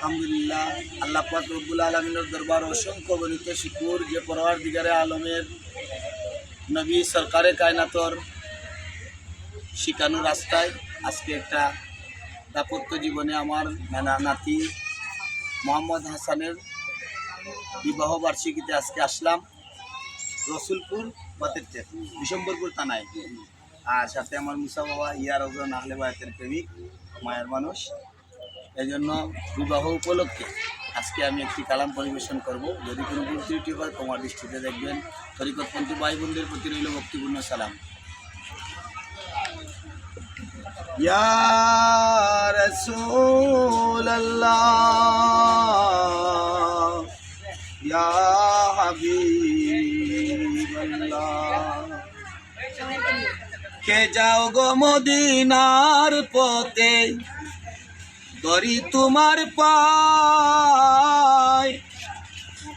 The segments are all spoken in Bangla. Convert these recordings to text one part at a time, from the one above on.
আলহামদুলিল্লাহ, আল্লাহ পাক আলমিনের দরবার অসংখ্য গণিত শিকুর যে পরওয়ার দিগারে আলমের নবী সরকারে কায়নাতর শিখানো রাস্তায় আজকে একটা দাপত্য জীবনে আমার নানা নাতি মোহাম্মদ হাসানের বিবাহ বার্ষিকীতে আজকে আসলাম রসুলপুর বাতের বিশম্বরপুর থানায়। আর সাথে আমার মুসা বাবা, ইয়ার ওজন আহলে বায়াতের প্রেমিক, মায়ের মানুষ। এই জন্য বিবাহ উপলক্ষে আজকে আমি একটি কালাম পরিবেশন করব। যদি কোনো ভুল ত্রুটি হয়, তোমার দৃষ্টিতে দেখবেন। তরিকতপন্থী ভাই বোনদের প্রতি রইল ভক্তিপূর্ণ সালাম। কে যাও গো মদিনার পথে দরি তোমার পায়।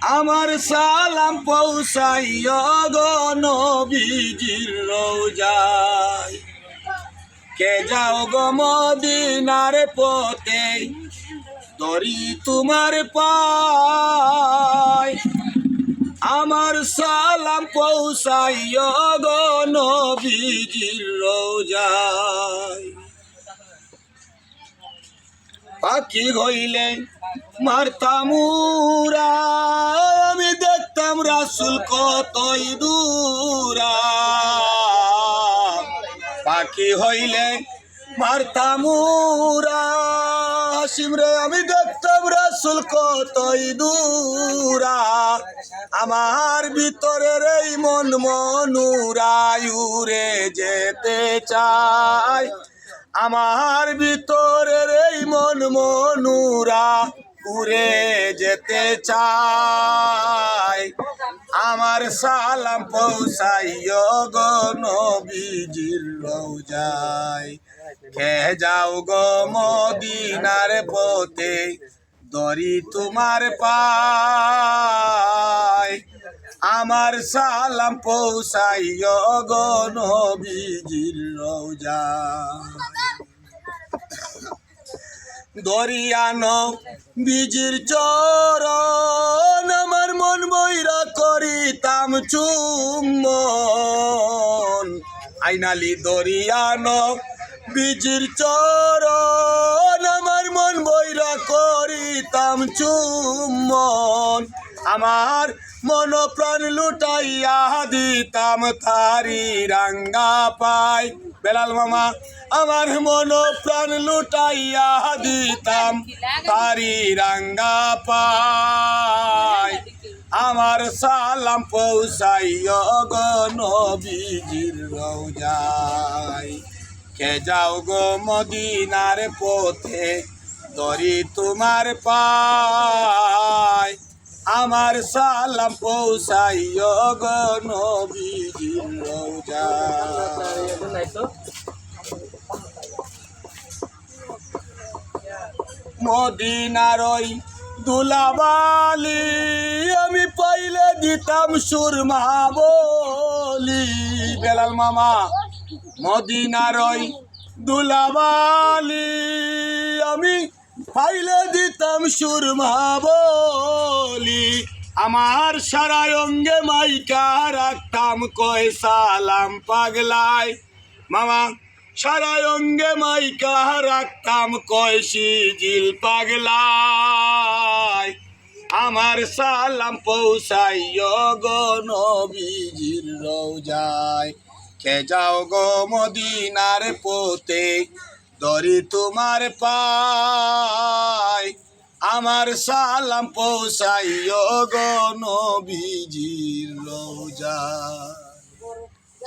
আমার সালাম পৌঁছাইয় গো নবীজির রোজায়। কে যাও গো মদিনার পথে, দরি তোমার পায়। আমার সালাম পৌঁছাইয় গো নবীজির রোজায়। পাখি হইলে মারতামুরা আমি দেখতাম রাসুল কতই দূরা। পাখি হইলে মারতামুরা হাসিমরে আমি দেখতাম রাসুল কতই দূরা। আমার ভিতরের এই মন মনুরায়ুরে যেতে চায়। আমার ভিতরের এই মন মনুরা উড়ে যেতে চায়। আমার সালাম পৌঁছাইয় গো নবীজির রোজায়। খে যাও গো মদিনার পথে দরি তোমার পায়। আমার সালাম পৌঁছাইয় গো নবীজির দরিয়ানো বীজির চরণ আমার মন বইরা করিতাম চুম্বন। আইনালি দরিয়ানো বীজির চরণ আমার মন বইরা করিতাম চুম্বন। আমার মন প্রাণ লুটাইয়া দিতাম থারি রাঙ্গা পাই। বেলাল মামা, আমার মন প্রাণ লুটাইয়া দিতাম তারি রাঙ্গা পাই। আমার সালাম পৌঁছাইয় গো নবীজির রোজাই কে যাও গো মদিনার পথে, দরি তোমার পায়। আমার সালাম রোজাই মদিনার ওই দুলাবালি আমি পাইলে দিতাম সুরমা বলি। বেলাল মামা, মদিনার ওই দুলাবালি পাইলে দিতাম সুরমা বলি। আমার সারা অঙ্গে মাইকা রাখতাম কয় সালাম পাগলায় মামা সারা অঙ্গে মাইকা রাখতাম কয় জিল পাগলায় আমার সালাম পৌঁছাইয় গো রোজায় কে যাও গো মদিনার পোতে দরি তোমার পাই আমার সালাম পৌঁছাইয় গো নবীজির রোজায়।